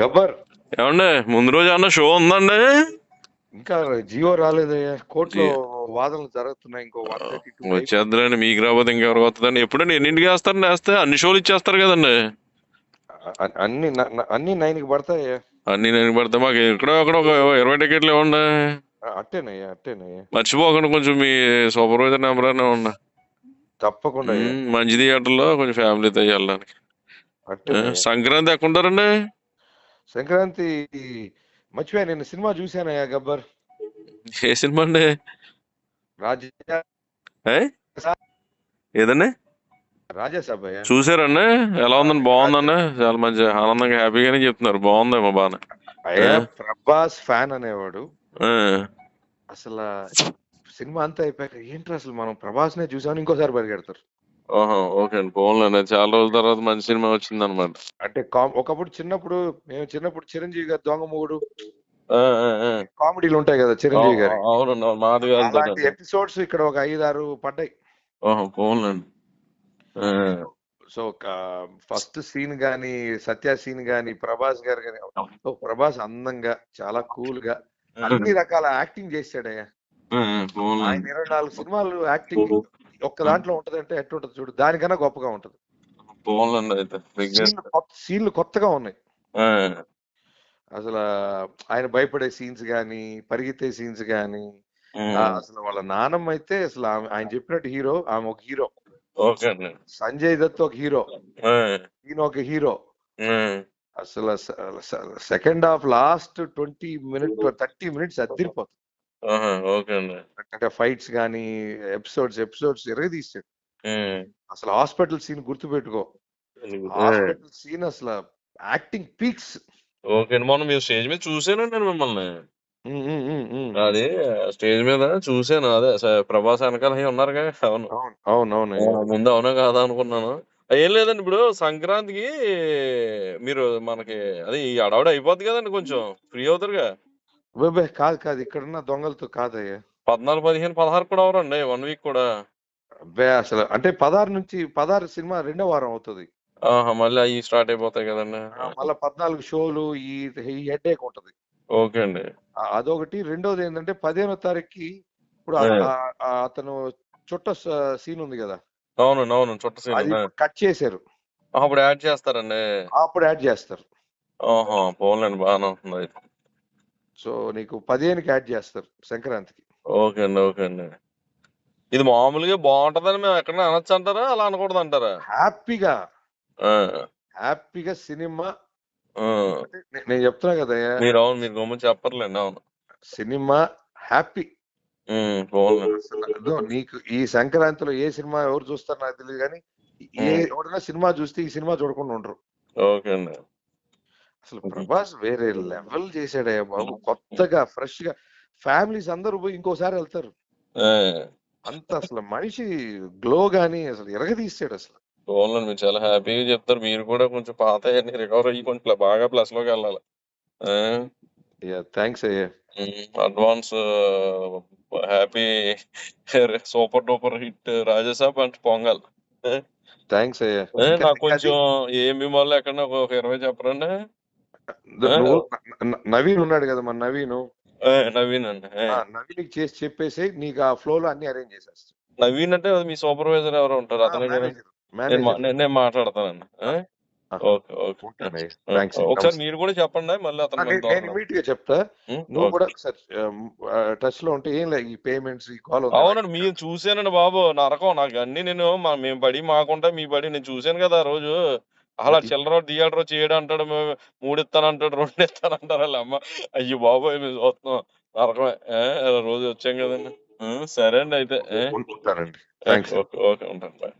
గబ్బర్. ఏమండి ముందు రోజు అన్న షో ఉందండి? ఇంకా జియో రాలేదయ్యా కోర్టులో వాదనలు జరుగుతున్నాయి ఇంకో వచ్చేద్దరండి మీకు రాబోతే ఇంకెవరికి వస్తుందండి ఎప్పుడండి ఎన్నింటికి వేస్తారండి వేస్తే? అన్ని షోలు ఇచ్చేస్తారు కదండి? అన్ని అన్ని నైన్కి పడతాయ్యా అన్ని నేను పడితే మాకు ఎక్కడో అక్కడ ఒక ఇరవై టికెట్లు ఇవ్వండి. అట్టేనయ్యా అట్టేనయ్యా. మర్చిపోకండి కొంచెం మీ సూపర్వైజర్ నెంబర్ అయినా ఉండ. తప్పకుండా మంచి థియేటర్లో కొంచెం ఫ్యామిలీతో వెళ్ళడానికి. సంక్రాంతి ఎక్కడ ఉంటారండి సంక్రాంతి మర్చిపోయా నేను సినిమా చూశానయ్యా గబ్బర్. ఏ సినిమా అండి? రాజా? ఏదండి? రాజాసాబ్ చూసారండి ఎలా ఉందండి? బాగుందండి? చాలా మంచి ఆనందంగా హ్యాపీగానే చెప్తున్నారు. బాగుందేమో బాగా. ప్రభాస్ ఫ్యాన్ అనేవాడు. అసలు సినిమా అంతా అయిపోయాక ఏంటి అసలు మనం ప్రభాస్ నే చూసామని ఇంకోసారి పరిగెడతారు. ఓహో ఓకే అండి. పోన్లేండి. చాలా రోజుల తర్వాత మంచి సినిమా వచ్చింది అనమాట అంటే కామ్ ఒకప్పుడు చిన్నప్పుడు మేము చిన్నప్పుడు చిరంజీవి గారి దొంగ మూడు కామెడీలు ఉంటాయి కదా చిరంజీవి గారి. అవునండి. అవును, మాది అలాంటి ఎపిసోడ్స్ ఇక్కడ ఒక ఐదారు పడ్డాయి. ఓహో పోన్లేండి. ఆ, సో ఫస్ట్ సీన్ గాని సత్య సీన్ గాని ప్రభాస్ గారు గాని ఓ, ప్రభాస్ అందంగా చాలా కూల్గా అన్ని రకాల యాక్టింగ్ చేశాడయ్యా. ఆ, పోన్లేండి. ఆయన ఇరవై నాలుగు సినిమాలు యాక్టింగ్ ఒక్క దాంట్లో ఉంటదంటే ఎట్టుంటది చూడు దానికన్నా గొప్పగా ఉంటది. సీన్లు కొత్త సీన్లు కొత్తగా ఉన్నాయి. అసలు ఆయన భయపడే సీన్స్ గాని పరిగెత్తే సీన్స్ గాని అసలు వాళ్ళ నానమ్మ అయితే అసలు ఆయన చెప్పినట్టు హీరో ఆమె ఒక హీరో. సంజయ్ దత్ ఒక హీరో. ఈయన ఒక హీరో. అసలు second half last twenty minute thirty minutes అద్దరిపోతుంది ఆహా, ఓకే అండి. అంటే ఫైట్స్ కానీ ఎపిసోడ్స్ ఎపిసోడ్స్ ఎరగదీస్తాడు ఉమ్, అసలు హాస్పిటల్ సీన్ గుర్తుపెట్టుకో. ఆ, హాస్పిటల్ సీన్ అసలు యాక్టింగ్ పీక్స్. ఓకే అండి. మొన్న మీరు స్టేజ్ మీద చూసానండి నేను మిమ్మల్ని. అది స్టేజ్ మీద చూసాను. అదే స- ప్రభాస్ వెనకాల అయి ఉన్నారుగా అవును. అవును ఆ, ముందు అవునా కాదా అనుకున్నాను. ఏం లేదండి ఇప్పుడు సంక్రాంతికి మీరు మనకి అది ఈ అడవుడు అయిపోద్ది కదండి కొంచెం. ఫ్రీ అవుతారుగా. అబ్బే, కాదు కాదు ఇక్కడున్న దొంగలతో కాదయ్యా. పద్నాలుగు పదిహేను పదహారు కూడా అవరండి వన్ వీక్ కూడా. అబ్బే అసలు అంటే పదహారు నుంచి పదహారు సినిమా రెండో వారం అవుతుంది. ఆహా మళ్ళీ అవి స్టార్ట్ అయిపోతాయి కదండి. మళ్ళీ పద్నాలుగు షోలు ఈ ఈ హెడ్ ఉంటది. ఓకే అండి. ఆ, అదొకటి. రెండోది ఏంటంటే పదిహేనో తారీఖుకి ఇప్పుడు ఆ- ఏ. ఆ- ఆ అతను చుట్ట సీన్ ఉంది కదా. అవునండి అవును చుట్ట సీన్ అది కట్ చేశారు. అప్పుడు యాడ్ చేస్తారండి. అప్పుడు యాడ్ చేస్తారు. ఆహా పోన్లేండి బాగానే ఉంటుంది. అయితే. సో నీకు పదిహేనుకి యాడ్ చేస్తారు సంక్రాంతికి. ఓకే అండి ఓకే అండి. ఇది మామూలుగా బాగుంటదని మేము ఎక్కడైనా అనొచ్చు అంటారా? అలా అనకూడదు అంటారా? హ్యాపీగా. హ్యాపీగా సినిమా. నేను చెప్తున్నా కదా మీరు అవును మీరు గమ్మున చెప్పర్లేండి అవును. Cinema happy. నీకు ఈ సంక్రాంతిలో ఏ సినిమా ఎవరు చూస్తారో నాకు తెలియదు కానీ ఏ. ఎవరైనా సినిమా చూస్తే ఈ సినిమా చూడకుండా ఉండరు. ఓకే అండి. అసలు ప్రభాస్ వేరే లెవెల్ చేశాడయ్యా బాబు. కొత్తగా ఫ్రెష్గా ఫ్యామిలీస్ అందరూ పోయి ఇంకోసారి వెళ్తారు. అంత అసలు మనిషి గ్లో గాని అసలు ఎరగదీస్తాడు అసలు. పోన్లేండి మీరు చాలా హ్యాపీగా చెప్తారు. మీరు కూడా కొంచెం పాత రికవర్ అయ్యి కొంచెం బాగా ప్లస్లోకి వెళ్ళాలి థ్యాంక్స్ అయ్యా. Advance happy super duper hit Rajasaab and Pongal. Thanks అయ్యా. నాకు కొంచెం ఏమి వల్ల ఎక్కడ ఒక ఇరవై చెప్పరండి. నవీన్ ఉన్నాడు కదా మన నవీన్. నవీన్ అండి నవీన్ చేసి చెప్పేసి నీకు ఆ ఫ్లో లో అన్ని అరేంజ్ చేసేస్తా. నవీన్ అంటే మీ సూపర్వైజర్ ఎవరు ఉంటారు అతనే నేను మాట్లాడతానండి. Okay okay. ఒకసారి మీరు కూడా చెప్పండి మళ్ళీ అతను నేను. ఇమీడియట్గా చెప్తా. నువ్వు. కూడా ఒకసారి టచ్లో ఉంటే ఏం లేదు ఈ పేమెంట్స్ ఈ కాల్ అవునండి మీరు చూసానండి బాబు నరకం. నాకు అన్ని నేను మా- మేము పడి మాకుంటా మీ పడి నేను చూశాను కదా ఆ రోజు. అలా చిల్లర థియేటర్ చేయడం అంటాడు మేము మూడు ఇస్తాను అంటాడు రెండు ఇస్తాను అంటారు వాళ్ళ అమ్మ. అయ్యో బాబోయ్ మేము చూస్తున్నాం. నరకమే. రోజు వచ్చాం కదండి. సరే అండి అయితే. ఓకే ఓకే ఉంటాను. బాయ్.